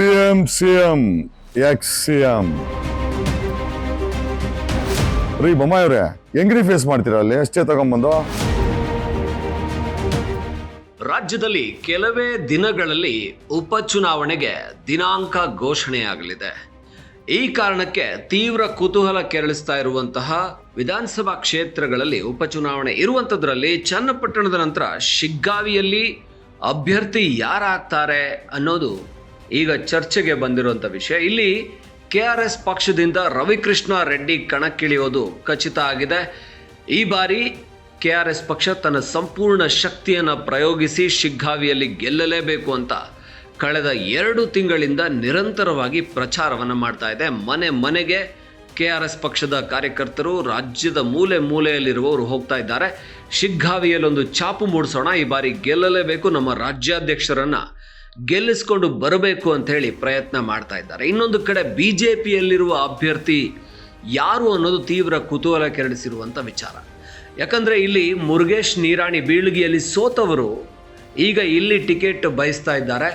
M X C M ರೀ ಬೊಮ್ಮಾಯವ್ರೆ ಹೆಂಗ್ರಿ face ಮಾಡ್ತೀರಾ ಅಲ್ಲಿ ಅಷ್ಟೇ ತಗೊಂಬಂದು ರಾಜ್ಯದಲ್ಲಿ ಕೆಲವೇ ದಿನಗಳಲ್ಲಿ ಉಪಚುನಾವಣೆಗೆ ದಿನಾಂಕ ಘೋಷಣೆಯಾಗಲಿದೆ. ಈ ಕಾರಣಕ್ಕೆ ತೀವ್ರ ಕುತೂಹಲ ಕೆರಳಿಸ್ತಾ ಇರುವಂತಹ ವಿಧಾನಸಭಾ ಕ್ಷೇತ್ರಗಳಲ್ಲಿ ಉಪಚುನಾವಣೆ ಇರುವಂಥದ್ರಲ್ಲಿ ಚನ್ನಪಟ್ಟಣದ ನಂತರ ಶಿಗ್ಗಾವಿಯಲ್ಲಿ ಅಭ್ಯರ್ಥಿ ಯಾರಾಗ್ತಾರೆ ಅನ್ನೋದು ಈಗ ಚರ್ಚೆಗೆ ಬಂದಿರುವಂಥ ವಿಷಯ. ಇಲ್ಲಿ ಕೆ ಆರ್ ಎಸ್ ಪಕ್ಷದಿಂದ ರವಿಕೃಷ್ಣ ರೆಡ್ಡಿ ಕಣಕ್ಕಿಳಿಯೋದು ಖಚಿತ ಆಗಿದೆ. ಈ ಬಾರಿ ಕೆ ಆರ್ ಎಸ್ ಪಕ್ಷ ತನ್ನ ಸಂಪೂರ್ಣ ಶಕ್ತಿಯನ್ನು ಪ್ರಯೋಗಿಸಿ ಶಿಗ್ಗಾವಿಯಲ್ಲಿ ಗೆಲ್ಲಲೇಬೇಕು ಅಂತ ಕಳೆದ ಎರಡು ತಿಂಗಳಿಂದ ನಿರಂತರವಾಗಿ ಪ್ರಚಾರವನ್ನು ಮಾಡ್ತಾ ಇದೆ. ಮನೆ ಮನೆಗೆ ಕೆ ಆರ್ ಎಸ್ ಪಕ್ಷದ ಕಾರ್ಯಕರ್ತರು ರಾಜ್ಯದ ಮೂಲೆ ಮೂಲೆಯಲ್ಲಿರುವವರು ಹೋಗ್ತಾ ಇದ್ದಾರೆ. ಶಿಗ್ಗಾವಿಯಲ್ಲೊಂದು ಚಾಪು ಮೂಡಿಸೋಣ. ಈ ಬಾರಿ ಗೆಲ್ಲಲೇಬೇಕು ನಮ್ಮ ರಾಜ್ಯಾಧ್ಯಕ್ಷರನ್ನ ಗೆಲ್ಲಿಸ್ಕೊಂಡು ಬರಬೇಕು ಅಂತ ಹೇಳಿ ಪ್ರಯತ್ನ ಮಾಡ್ತಾ ಇದ್ದಾರೆ. ಇನ್ನೊಂದು ಕಡೆ ಬಿ ಜೆ ಪಿಯಲ್ಲಿರುವ ಅಭ್ಯರ್ಥಿ ಯಾರು ಅನ್ನೋದು ತೀವ್ರ ಕುತೂಹಲ ಕೆರಳಿಸಿರುವಂಥ ವಿಚಾರ. ಯಾಕಂದರೆ ಇಲ್ಲಿ ಮುರುಗೇಶ್ ನೀರಾಣಿ ಬೀಳ್ಗಿಯಲ್ಲಿ ಸೋತವರು ಈಗ ಇಲ್ಲಿ ಟಿಕೆಟ್ ಬಯಸ್ತಾ ಇದ್ದಾರೆ.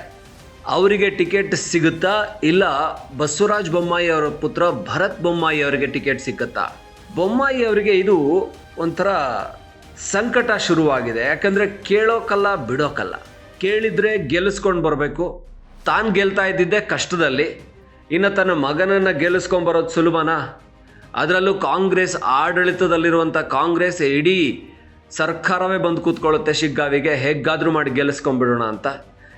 ಅವರಿಗೆ ಟಿಕೆಟ್ ಸಿಗುತ್ತಾ ಇಲ್ಲ ಬಸವರಾಜ್ ಬೊಮ್ಮಾಯಿ ಅವರ ಪುತ್ರ ಭರತ್ ಬೊಮ್ಮಾಯಿ ಅವರಿಗೆ ಟಿಕೆಟ್ ಸಿಗುತ್ತಾ ಬೊಮ್ಮಾಯಿ ಅವರಿಗೆ ಇದು ಒಂಥರ ಸಂಕಟ ಶುರುವಾಗಿದೆ. ಯಾಕಂದರೆ ಕೇಳೋಕಲ್ಲ, ಬಿಡೋಕಲ್ಲ. ಕೇಳಿದರೆ ಗೆಲ್ಲಿಸ್ಕೊಂಡು ಬರಬೇಕು. ತಾನು ಗೆಲ್ತಾ ಇದ್ದಿದ್ದೆ ಕಷ್ಟದಲ್ಲಿ. ಇನ್ನು ತನ್ನ ಮಗನನ್ನು ಗೆಲ್ಲಿಸ್ಕೊಂಬರೋದು ಸುಲಭನಾ? ಅದರಲ್ಲೂ ಕಾಂಗ್ರೆಸ್ ಆಡಳಿತದಲ್ಲಿರುವಂಥ ಕಾಂಗ್ರೆಸ್ ಇಡೀ ಸರ್ಕಾರವೇ ಬಂದು ಕೂತ್ಕೊಳ್ಳುತ್ತೆ ಶಿಗ್ಗಾವಿಗೆ. ಹೇಗಾದರೂ ಮಾಡಿ ಗೆಲ್ಲಿಸ್ಕೊಂಬಿಡೋಣ ಅಂತ.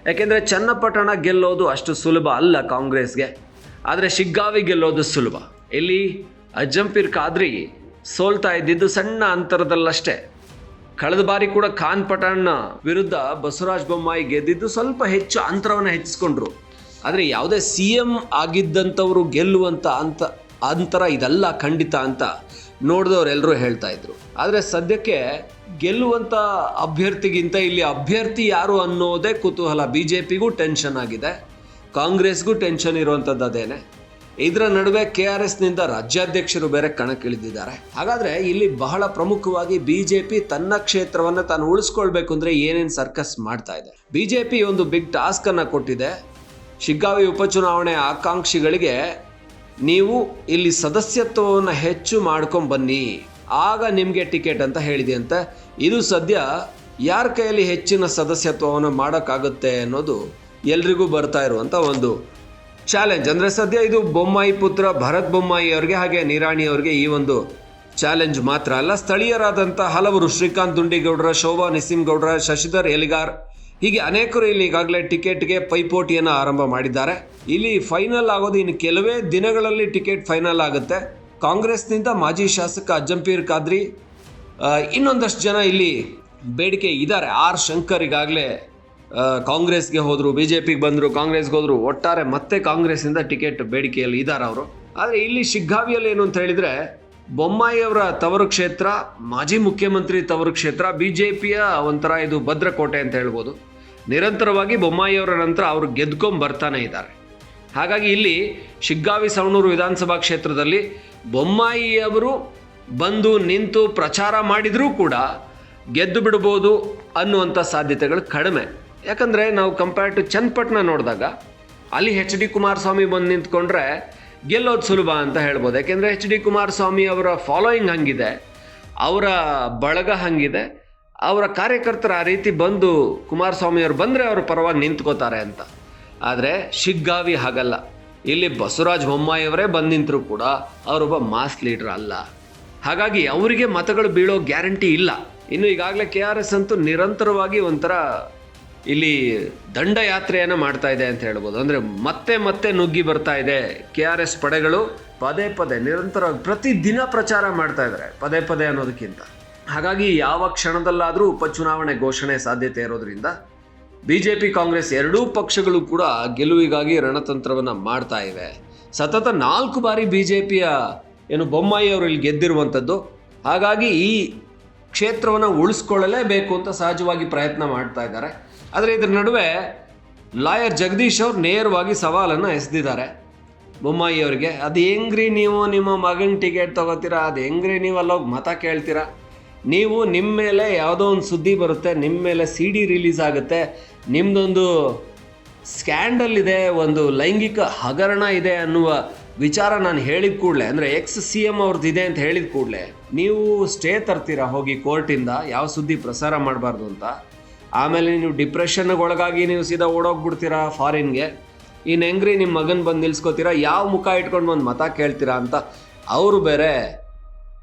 ಯಾಕೆಂದರೆ ಚನ್ನಪಟ್ಟಣ ಗೆಲ್ಲೋದು ಅಷ್ಟು ಸುಲಭ ಅಲ್ಲ ಕಾಂಗ್ರೆಸ್ಗೆ. ಆದರೆ ಶಿಗ್ಗಾವಿ ಗೆಲ್ಲೋದು ಸುಲಭ. ಇಲ್ಲಿ ಅಜ್ಜಂಪೀರ್ ಖಾದ್ರಿ ಸೋಲ್ತಾ ಇದ್ದಿದ್ದು ಸಣ್ಣ ಅಂತರದಲ್ಲಷ್ಟೇ. ಕಳೆದ ಬಾರಿ ಕೂಡ ಖಾನ್ ಪಠಾಣ್ ವಿರುದ್ಧ ಬಸವರಾಜ ಬೊಮ್ಮಾಯಿ ಗೆದ್ದಿದ್ದು ಸ್ವಲ್ಪ ಹೆಚ್ಚು ಅಂತರವನ್ನು ಹೆಚ್ಚಿಸ್ಕೊಂಡ್ರು. ಆದರೆ ಯಾವುದೇ ಸಿ ಎಂ ಆಗಿದ್ದಂಥವರು ಗೆಲ್ಲುವಂಥ ಅಂತ, ಅಂತರ ಇದೆಲ್ಲ ಖಂಡಿತ ಅಂತ ನೋಡಿದವರೆಲ್ಲರೂ ಹೇಳ್ತಾ ಇದ್ರು. ಆದರೆ ಸದ್ಯಕ್ಕೆ ಗೆಲ್ಲುವಂಥ ಅಭ್ಯರ್ಥಿಗಿಂತ ಇಲ್ಲಿ ಅಭ್ಯರ್ಥಿ ಯಾರು ಅನ್ನೋದೇ ಕುತೂಹಲ. ಬಿ ಜೆ ಪಿಗೂ ಟೆನ್ಷನ್ ಆಗಿದೆ, ಕಾಂಗ್ರೆಸ್ಗೂ ಟೆನ್ಷನ್ ಇರುವಂಥದ್ದು ಅದೇನೆ. ಇದರ ನಡುವೆ ಕೆ ಆರ್ ಎಸ್ನಿಂದ ರಾಜ್ಯಾಧ್ಯಕ್ಷರು ಬೇರೆ ಕಣಕ್ಕಿಳಿದಿದ್ದಾರೆ. ಹಾಗಾದರೆ ಇಲ್ಲಿ ಬಹಳ ಪ್ರಮುಖವಾಗಿ ಬಿಜೆಪಿ ತನ್ನ ಕ್ಷೇತ್ರವನ್ನು ತಾನು ಉಳಿಸ್ಕೊಳ್ಬೇಕು ಅಂದರೆ ಏನೇನು ಸರ್ಕಸ್ ಮಾಡ್ತಾ ಇದೆ? ಬಿಜೆಪಿ ಒಂದು ಬಿಗ್ ಟಾಸ್ಕ್ ಟಾಸ್ಕನ್ನು ಕೊಟ್ಟಿದೆ. ಶಿಗ್ಗಾವಿ ಉಪಚುನಾವಣೆ ಆಕಾಂಕ್ಷಿಗಳಿಗೆ ನೀವು ಇಲ್ಲಿ ಸದಸ್ಯತ್ವವನ್ನು ಹೆಚ್ಚು ಮಾಡ್ಕೊಂಡು ಬನ್ನಿ ಆಗ ನಿಮಗೆ ಟಿಕೆಟ್ ಅಂತ ಹೇಳಿದೆ ಅಂತ ಇದು ಸದ್ಯ ಯಾರ ಕೈಯಲ್ಲಿ ಹೆಚ್ಚಿನ ಸದಸ್ಯತ್ವವನ್ನು ಮಾಡೋಕ್ಕಾಗುತ್ತೆ ಅನ್ನೋದು ಎಲ್ರಿಗೂ ಬರ್ತಾ ಇರುವಂಥ ಒಂದು ಚಾಲೆಂಜ್ ಅಂದರೆ ಸದ್ಯ ಇದು ಬೊಮ್ಮಾಯಿ ಪುತ್ರ ಭರತ್ ಬೊಮ್ಮಾಯಿ ಅವರಿಗೆ ಹಾಗೆ ನಿರಾಣಿ ಅವರಿಗೆ ಈ ಒಂದು ಚಾಲೆಂಜ್ ಮಾತ್ರ ಅಲ್ಲ. ಸ್ಥಳೀಯರಾದಂಥ ಹಲವರು ಶ್ರೀಕಾಂತ್ ದುಂಡಿಗೌಡರ, ಶೋಭಾ ನಿಸಿಂಗೌಡರ ಶಶಿಧರ್ ಎಲಿಗಾರ್ ಹೀಗೆ ಅನೇಕರು ಇಲ್ಲಿ ಈಗಾಗಲೇ ಟಿಕೆಟ್ಗೆ ಪೈಪೋಟಿಯನ್ನು ಆರಂಭ ಮಾಡಿದ್ದಾರೆ. ಇಲ್ಲಿ ಫೈನಲ್ ಆಗೋದು ಇನ್ನು ಕೆಲವೇ ದಿನಗಳಲ್ಲಿ ಟಿಕೆಟ್ ಫೈನಲ್ ಆಗುತ್ತೆ. ಕಾಂಗ್ರೆಸ್ನಿಂದ ಮಾಜಿ ಶಾಸಕ ಅಜ್ಜಂಪೀರ್ ಖಾದ್ರಿ ಇನ್ನೊಂದಷ್ಟು ಜನ ಇಲ್ಲಿ ಬೇಡಿಕೆ ಇದ್ದಾರೆ. ಆರ್ ಶಂಕರ್ ಈಗಾಗಲೇ ಕಾಂಗ್ರೆಸ್ಗೆ ಹೋದರು ಬಿ ಜೆ ಪಿಗೆ ಬಂದರು, ಕಾಂಗ್ರೆಸ್ಗೆ ಹೋದರು, ಒಟ್ಟಾರೆ ಮತ್ತೆ ಕಾಂಗ್ರೆಸ್ಸಿಂದ ಟಿಕೆಟ್ ಬೇಡಿಕೆಯಲ್ಲಿ ಇದ್ದಾರೆ ಅವರು. ಆದರೆ ಇಲ್ಲಿ ಶಿಗ್ಗಾವಿಯಲ್ಲಿ ಏನು ಅಂತ ಹೇಳಿದರೆ, ಬೊಮ್ಮಾಯಿಯವರ ತವರು ಕ್ಷೇತ್ರ, ಮಾಜಿ ಮುಖ್ಯಮಂತ್ರಿ ತವರು ಕ್ಷೇತ್ರ ಬಿ ಜೆ ಪಿಯ ಒಂಥರ ಇದು ಭದ್ರಕೋಟೆ ಅಂತ ಹೇಳ್ಬೋದು. ನಿರಂತರವಾಗಿ ಬೊಮ್ಮಾಯಿಯವರ ನಂತರ ಅವರು ಗೆದ್ಕೊಂಡು ಬರ್ತಾನೆ ಇದ್ದಾರೆ. ಹಾಗಾಗಿ ಇಲ್ಲಿ ಶಿಗ್ಗಾವಿ ಸವಣೂರು ವಿಧಾನಸಭಾ ಕ್ಷೇತ್ರದಲ್ಲಿ ಬೊಮ್ಮಾಯಿಯವರು ಬಂದು ನಿಂತು ಪ್ರಚಾರ ಮಾಡಿದರೂ ಕೂಡ ಗೆದ್ದು ಬಿಡ್ಬೋದು ಅನ್ನುವಂಥ ಸಾಧ್ಯತೆಗಳು ಕಡಿಮೆ. ಯಾಕಂದರೆ ನಾವು ಕಂಪೇರ್ ಟು ಚನ್ನಪಟ್ಟಣ ನೋಡಿದಾಗ, ಅಲ್ಲಿ ಎಚ್ ಡಿ ಕುಮಾರಸ್ವಾಮಿ ಬಂದು ನಿಂತ್ಕೊಂಡ್ರೆ ಗೆಲ್ಲೋದು ಸುಲಭ ಅಂತ ಹೇಳ್ಬೋದು. ಯಾಕೆಂದರೆ ಎಚ್ ಡಿ ಕುಮಾರಸ್ವಾಮಿ ಅವರ ಫಾಲೋಯಿಂಗ್ ಹಂಗಿದೆ, ಅವರ ಬಳಗ ಹಂಗಿದೆ, ಅವರ ಕಾರ್ಯಕರ್ತರು ಆ ರೀತಿ ಬಂದು ಕುಮಾರಸ್ವಾಮಿಯವರು ಬಂದರೆ ಅವರು ಪರವಾಗಿ ನಿಂತ್ಕೋತಾರೆ ಅಂತ. ಆದರೆ ಶಿಗ್ಗಾವಿ ಹಾಗಲ್ಲ. ಇಲ್ಲಿ ಬಸವರಾಜ ಬೊಮ್ಮಾಯಿಯವರೇ ಬಂದು ನಿಂತರೂ ಕೂಡ ಅವರೊಬ್ಬ ಮಾಸ್ ಲೀಡರ್ ಅಲ್ಲ. ಹಾಗಾಗಿ ಅವರಿಗೆ ಮತಗಳು ಬೀಳೋ ಗ್ಯಾರಂಟಿ ಇಲ್ಲ. ಇನ್ನು ಈಗಾಗಲೇ ಕೆ ಆರ್ ಎಸ್ ಅಂತೂ ನಿರಂತರವಾಗಿ ಒಂಥರ ಇಲ್ಲಿ ದಂಡಯಾತ್ರೆಯನ್ನು ಮಾಡ್ತಾ ಇದೆ ಅಂತ ಹೇಳ್ಬೋದು. ಅಂದರೆ ಮತ್ತೆ ಮತ್ತೆ ನುಗ್ಗಿ ಬರ್ತಾ ಇದೆ. ಕೆ ಆರ್ ಎಸ್ ಪಡೆಗಳು ಪದೇ ಪದೇ, ನಿರಂತರವಾಗಿ ಪ್ರತಿದಿನ ಪ್ರಚಾರ ಮಾಡ್ತಾ ಇದ್ದಾರೆ. ಪದೇ ಪದೇ ಅನ್ನೋದಕ್ಕಿಂತ. ಹಾಗಾಗಿ ಯಾವ ಕ್ಷಣದಲ್ಲಾದರೂ ಉಪಚುನಾವಣೆ ಘೋಷಣೆ ಸಾಧ್ಯತೆ ಇರೋದ್ರಿಂದ ಬಿ ಜೆ ಪಿ ಕಾಂಗ್ರೆಸ್ ಎರಡೂ ಪಕ್ಷಗಳು ಕೂಡ ಗೆಲುವಿಗಾಗಿ ರಣತಂತ್ರವನ್ನು ಮಾಡ್ತಾ ಇವೆ. ಸತತ ನಾಲ್ಕು ಬಾರಿ ಬಿ ಜೆ ಪಿಯ ಏನು ಬೊಮ್ಮಾಯಿ ಅವರು ಇಲ್ಲಿ ಗೆದ್ದಿರುವಂಥದ್ದು. ಹಾಗಾಗಿ ಈ ಕ್ಷೇತ್ರವನ್ನು ಉಳಿಸ್ಕೊಳ್ಳಲೇಬೇಕು ಅಂತ ಸಹಜವಾಗಿ ಪ್ರಯತ್ನ ಮಾಡ್ತಾ ಇದ್ದಾರೆ. ಆದರೆ ಇದರ ನಡುವೆ ಲಾಯರ್ ಜಗದೀಶ್ ಅವರು ನೇರವಾಗಿ ಸವಾಲನ್ನು ಎಸೆದಿದ್ದಾರೆ. ಬೊಮ್ಮಾಯಿ ಅವರಿಗೆ, ಅದು ಹೆಂಗ್ರಿ ನೀವು ನಿಮ್ಮ ಮಗನ ಟಿಕೆಟ್ ತಗೋತೀರಾ? ಅದು ಹೆಂಗ್ರಿ ನೀವು ಅಲ್ಲೋಗಿ ಮತ ಕೇಳ್ತೀರಾ? ನೀವು ನಿಮ್ಮ ಮೇಲೆ ಯಾವುದೋ ಒಂದು ಸುದ್ದಿ ಬರುತ್ತೆ ನಿಮ್ಮ ಮೇಲೆ ಸಿ ಡಿ ರಿಲೀಸ್ ಆಗುತ್ತೆ. ನಿಮ್ಮದೊಂದು ಸ್ಕ್ಯಾಂಡಲ್ ಇದೆ, ಒಂದು ಲೈಂಗಿಕ ಹಗರಣ ಇದೆ ಅನ್ನುವ ವಿಚಾರ ನಾನು ಹೇಳಿದ ಕೂಡಲೇ, ಅಂದರೆ ಎಕ್ಸ್ ಸಿ ಎಂ ಅವ್ರದ್ದು ಇದೆ ಅಂತ ಹೇಳಿದ ಕೂಡಲೇ, ನೀವು ಸ್ಟೇ ತರ್ತೀರಾ ಹೋಗಿ ಕೋರ್ಟಿಂದ? ಯಾವ ಸುದ್ದಿ ಪ್ರಸಾರ ಮಾಡಬಾರ್ದು ಅಂತ? ಆಮೇಲೆ ನೀವು ಡಿಪ್ರೆಷನ್ಗೆ ಒಳಗಾಗಿ ನೀವು ಸೀದಾ ಓಡೋಗ್ಬಿಡ್ತೀರಾ ಫಾರಿನ್ಗೆ? ಇನ್ನು ಹೆಂಗ್ರಿ ನಿಮ್ಮ ಮಗನ ಬಂದು ನಿಲ್ಸ್ಕೋತೀರಾ? ಯಾವ ಮುಖ ಇಟ್ಕೊಂಡು ಒಂದು ಮತ ಕೇಳ್ತೀರಾ ಅಂತ ಅವರು ಬೇರೆ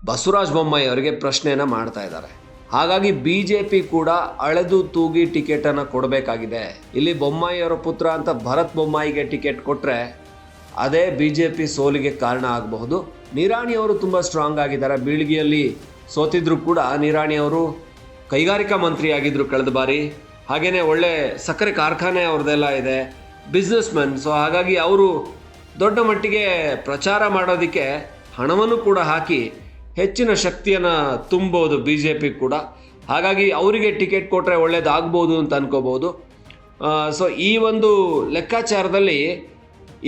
ಬಸವರಾಜ ಬೊಮ್ಮಾಯಿ ಅವರಿಗೆ ಪ್ರಶ್ನೆಯನ್ನು ಮಾಡ್ತಾ ಇದ್ದಾರೆ. ಹಾಗಾಗಿ ಬಿ ಜೆ ಪಿ ಕೂಡ ಅಳೆದು ತೂಗಿ ಟಿಕೆಟನ್ನು ಕೊಡಬೇಕಾಗಿದೆ. ಇಲ್ಲಿ ಬೊಮ್ಮಾಯಿಯವರ ಪುತ್ರ ಅಂತ ಭರತ್ ಬೊಮ್ಮಾಯಿಗೆ ಟಿಕೆಟ್ ಕೊಟ್ಟರೆ ಅದೇ ಬಿ ಜೆ ಪಿ ಸೋಲಿಗೆ ಕಾರಣ ಆಗಬಹುದು. ನಿರಾಣಿ ಅವರು ತುಂಬ ಸ್ಟ್ರಾಂಗ್ ಆಗಿದ್ದಾರೆ. ಬೀಳ್ಗಿಯಲ್ಲಿ ಸೋತಿದ್ರು ಕೂಡ ನಿರಾಣಿ ಅವರು ಕೈಗಾರಿಕಾ ಮಂತ್ರಿ ಆಗಿದ್ರು ಕಳೆದ ಬಾರಿ ಹಾಗೆಯೇ ಒಳ್ಳೆ ಸಕ್ಕರೆ ಕಾರ್ಖಾನೆ ಅವ್ರದ್ದೆಲ್ಲ ಇದೆ ಬಿಸ್ನೆಸ್ ಮ್ಯಾನ್ ಸೊ ಹಾಗಾಗಿ ಅವರು ದೊಡ್ಡ ಮಟ್ಟಿಗೆ ಪ್ರಚಾರ ಮಾಡೋದಕ್ಕೆ ಹಣವನ್ನು ಕೂಡ ಹಾಕಿ ಹೆಚ್ಚಿನ ಶಕ್ತಿಯನ್ನು ತುಂಬೋದು ಬಿ ಜೆ ಪಿ ಕೂಡ. ಹಾಗಾಗಿ ಅವರಿಗೆ ಟಿಕೆಟ್ ಕೊಟ್ಟರೆ ಒಳ್ಳೇದಾಗ್ಬೋದು ಅಂತ ಅನ್ಕೋಬೋದು ಸೊ ಈ ಒಂದು ಲೆಕ್ಕಾಚಾರದಲ್ಲಿ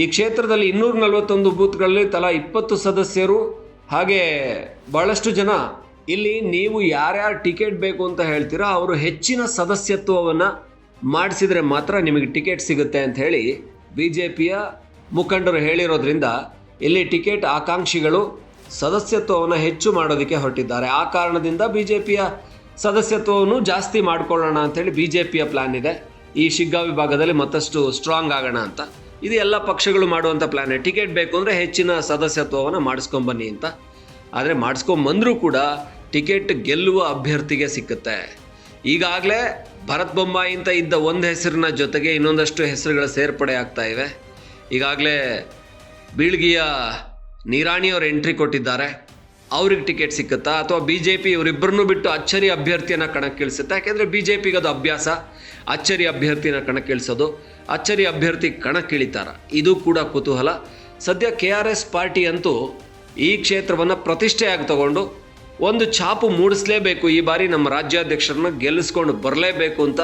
ಈ ಕ್ಷೇತ್ರದಲ್ಲಿ ಇನ್ನೂರ ನಲವತ್ತೊಂದು ಬೂತ್ಗಳಲ್ಲಿ ತಲಾ ಇಪ್ಪತ್ತು ಸದಸ್ಯರು, ಹಾಗೆ ಭಾಳಷ್ಟು ಜನ ಇಲ್ಲಿ ನೀವು ಯಾರ್ಯಾರು ಟಿಕೆಟ್ ಬೇಕು ಅಂತ ಹೇಳ್ತೀರೋ ಅವರು ಹೆಚ್ಚಿನ ಸದಸ್ಯತ್ವವನ್ನು ಮಾಡಿಸಿದರೆ ಮಾತ್ರ ನಿಮಗೆ ಟಿಕೆಟ್ ಸಿಗುತ್ತೆ ಅಂತ ಹೇಳಿ ಬಿ ಜೆ ಪಿಯ ಮುಖಂಡರು ಹೇಳಿರೋದ್ರಿಂದ ಇಲ್ಲಿ ಟಿಕೆಟ್ ಆಕಾಂಕ್ಷಿಗಳು ಸದಸ್ಯತ್ವವನ್ನು ಹೆಚ್ಚು ಮಾಡೋದಕ್ಕೆ ಹೊರಟಿದ್ದಾರೆ. ಆ ಕಾರಣದಿಂದ ಬಿ ಜೆ ಪಿಯ ಸದಸ್ಯತ್ವವನ್ನು ಜಾಸ್ತಿ ಮಾಡಿಕೊಳ್ಳೋಣ ಅಂತೇಳಿ ಬಿ ಜೆ ಪಿಯ ಪ್ಲ್ಯಾನ್ ಇದೆ. ಈ ಶಿಗ್ಗಾ ವಿಭಾಗದಲ್ಲಿ ಮತ್ತಷ್ಟು ಸ್ಟ್ರಾಂಗ್ ಆಗೋಣ ಅಂತ. ಇದು ಎಲ್ಲ ಪಕ್ಷಗಳು ಮಾಡುವಂಥ ಪ್ಲ್ಯಾನ್ ಟಿಕೆಟ್ ಬೇಕು ಅಂದರೆ ಹೆಚ್ಚಿನ ಸದಸ್ಯತ್ವವನ್ನು ಮಾಡಿಸ್ಕೊಂಬನ್ನಿ ಅಂತ. ಆದರೆ ಮಾಡಿಸ್ಕೊಂಬಂದರೂ ಕೂಡ ಟಿಕೆಟ್ ಗೆಲ್ಲುವ ಅಭ್ಯರ್ಥಿಗೆ ಸಿಕ್ಕುತ್ತೆ. ಈಗಾಗಲೇ ಭರತ್ ಬೊಂಬಾಯಿ ಅಂತ ಇದ್ದ ಒಂದು ಹೆಸರಿನ ಜೊತೆಗೆ ಇನ್ನೊಂದಷ್ಟು ಹೆಸರುಗಳ ಸೇರ್ಪಡೆ ಆಗ್ತಾ ಇವೆ. ಈಗಾಗಲೇ ಬೀಳ್ಗಿಯ ನೀರಾಣಿಯವರು ಎಂಟ್ರಿ ಕೊಟ್ಟಿದ್ದಾರೆ. ಅವ್ರಿಗೆ ಟಿಕೆಟ್ ಸಿಕ್ಕುತ್ತಾ? ಅಥವಾ ಬಿ ಜೆ ಪಿ ಇವರಿಬ್ಬರನ್ನೂ ಬಿಟ್ಟು ಅಚ್ಚರಿ ಅಭ್ಯರ್ಥಿಯನ್ನು ಕಣಕ್ಕಿಳಿಸುತ್ತೆ? ಯಾಕೆಂದರೆ ಬಿ ಜೆ ಪಿಗೆ ಅದು ಅಭ್ಯಾಸ. ಅಚ್ಚರಿ ಅಭ್ಯರ್ಥಿನ ಕಣಕ್ಕಿಳಿಸೋದು. ಅಚ್ಚರಿ ಅಭ್ಯರ್ಥಿ ಕಣಕ್ಕಿಳಿತಾರ. ಇದು ಕೂಡ ಕುತೂಹಲ. ಸದ್ಯ ಕೆ ಆರ್ ಎಸ್ ಪಾರ್ಟಿ ಅಂತೂ ಈ ಕ್ಷೇತ್ರವನ್ನು ಪ್ರತಿಷ್ಠೆಯಾಗಿ ತಗೊಂಡು ಒಂದು ಛಾಪು ಮೂಡಿಸಲೇಬೇಕು, ಈ ಬಾರಿ ನಮ್ಮ ರಾಜ್ಯಾಧ್ಯಕ್ಷರನ್ನ ಗೆಲ್ಲಿಸ್ಕೊಂಡು ಬರಲೇಬೇಕು ಅಂತ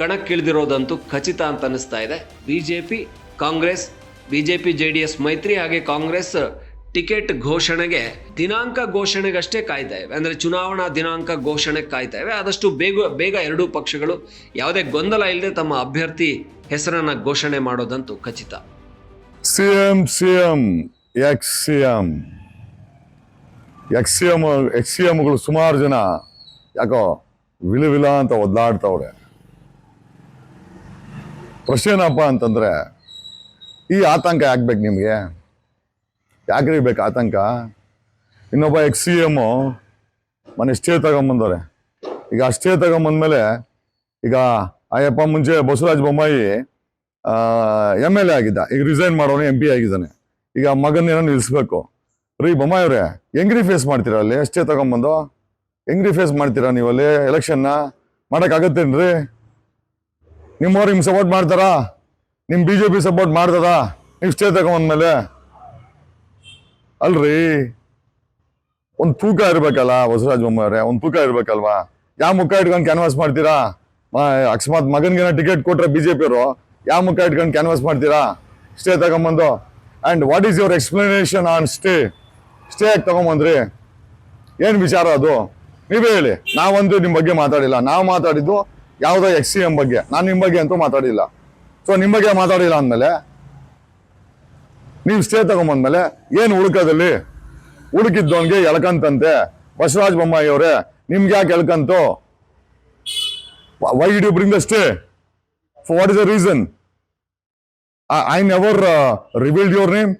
ಕಣಕ್ಕಿಳಿದಿರೋದಂತೂ ಖಚಿತ ಅಂತ ಅನ್ನಿಸ್ತಾ ಇದೆ. B J P Congress B J P J D S ಮೈತ್ರಿ ಹಾಗೆ ಕಾಂಗ್ರೆಸ್ ಟಿಕೆಟ್ ಘೋಷಣೆಗೆ ದಿನಾಂಕ ಘೋಷಣೆಗಷ್ಟೇ ಕಾಯ್ತಾ ಇವೆ. ಅಂದರೆ ಚುನಾವಣಾ ದಿನಾಂಕ ಘೋಷಣೆ ಕಾಯ್ತಾ ಇವೆ. ಆದಷ್ಟು ಬೇಗ ಬೇಗ ಎರಡೂ ಪಕ್ಷಗಳು ಯಾವುದೇ ಗೊಂದಲ ಇಲ್ಲದೆ ತಮ್ಮ ಅಭ್ಯರ್ಥಿ ಹೆಸರನ್ನು ಘೋಷಣೆ ಮಾಡೋದಂತೂ ಖಚಿತ. C M C M X C M X C M X C ಎಂಗಳು ಸುಮಾರು ಜನ ಯಾಕೋ ವಿಲ ವಿಲ ಅಂತ ಒದ್ದಾಡ್ತವ್ರೆ ಪ್ರಶ್ನೆ ಏನಪ್ಪ ಅಂತಂದ್ರೆ, ಈ ಆತಂಕ ಯಾಕೆ ಬೇಕು ನಿಮಗೆ? ಯಾಕ್ರಿ ಬೇಕು ಆತಂಕ? ಇನ್ನೊಬ್ಬ ಎಕ್ಸ್ ಸಿ ಎಮ್ಮು ಮನೆ ಸ್ಟೇ ತಗೊಂಬಂದವ್ರೆ ಈಗ ಆ ಸ್ಟೇ ತಗೊಂಬಂದ್ಮೇಲೆ ಈಗ ಅಯ್ಯಪ್ಪ ಮುಂಚೆ Basavaraj Bommai M L A ಆಗಿದ್ದ. ಈಗ ರಿಸೈನ್ ಮಾಡೋನು ಎಂ ಪಿ ಆಗಿದ್ದಾನೆ. ಈಗ ಮಗನ್ನೇನೋ ನಿಲ್ಲಿಸ್ಬೇಕು ರೀ ಬೊಮ್ಮಾಯವ್ರೆ ಹೆಂಗ್ರಿ ಫೇಸ್ ಮಾಡ್ತೀರಾ ಅಲ್ಲಿ? ಎಷ್ಟೇ ತಗೊಂಬಂದು ಹೆಂಗ್ರಿ ಫೇಸ್ ಮಾಡ್ತೀರಾ ನೀವು ಅಲ್ಲಿ ಎಲೆಕ್ಷನ್ನ ಮಾಡೋಕ್ಕಾಗತ್ತೇನ್ರಿ? ನಿಮ್ಮವ್ರು ನಿಮ್ಗೆ ಸಪೋರ್ಟ್ ಮಾಡ್ತಾರಾ? ನಿಮ್ಮ ಬಿ ಜೆ ಪಿ ಸಪೋರ್ಟ್ ಮಾಡ್ತದಾ ನೀವು ಸ್ಟೇ ತಗೊಂಬಂದ್ಮೇಲೆ ಅಲ್ರಿ, ಒಂದು ತೂಕ ಇರಬೇಕಲ್ಲ ಬಸವರಾಜ ಬೊಮ್ಮಾಯವ್ರೆ ಒಂದು ತೂಕ ಇರಬೇಕಲ್ವಾ? ಯಾವ ಮುಖ ಇಟ್ಕೊಂಡು ಕ್ಯಾನ್ವಾಸ್ ಮಾಡ್ತೀರಾ? ಅಕಸ್ಮಾತ್ ಮಗನ್ಗೇನೋ ಟಿಕೆಟ್ ಕೊಟ್ಟರೆ ಕೊಟ್ರೆ ಪಿಯವರು ಯಾವ ಮುಖ ಇಟ್ಕೊಂಡು ಕ್ಯಾನ್ವಾಸ್ ಮಾಡ್ತೀರಾ? ಸ್ಟೇ ತಗೊಂಬಂದು and what is your explanation on stay stay ತಗೊಂಬಂದ್ರಿ. ಏನು ವಿಚಾರ ಅದು? ನೀವೇ ಹೇಳಿ. ನಾವಂತೂ ನಿಮ್ಮ ಬಗ್ಗೆ ಮಾತಾಡಿಲ್ಲ. ನಾವು ಮಾತಾಡಿದ್ದು ಯಾವುದೋ ಎಕ್ಸ್ ಸಿ ಎಂ ಬಗ್ಗೆ. ನಾನು ನಿಮ್ಮ ಬಗ್ಗೆ ಅಂತೂ ಮಾತಾಡಿಲ್ಲ. ಸೊ ನಿಮ್ಮ ಬಗ್ಗೆ ಮಾತಾಡಿಲ್ಲ ಅಂದಮೇಲೆ, ನೀವು ಸ್ಟೇ ತಗೊಂಬಂದ್ಮೇಲೆ ಏನು ಹುಡುಕದಲ್ಲಿ? ಹುಡುಕಿದ್ದವನ್ಗೆ ಎಳ್ಕಂತಂತೆ. ಬಸವರಾಜ ಬೊಮ್ಮಾಯಿ ಅವರೇ, ನಿಮ್ಗೆ ಯಾಕೆ ಎಳ್ಕಂತು? Why you bring the stay for what is the reason I never revealed your name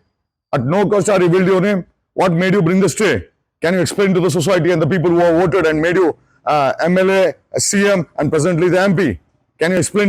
at no cost I revealed your name What made you bring this today? Can you explain to the society and the people who have voted and made you uh, MLA, CM, and presently the MP? Can you explain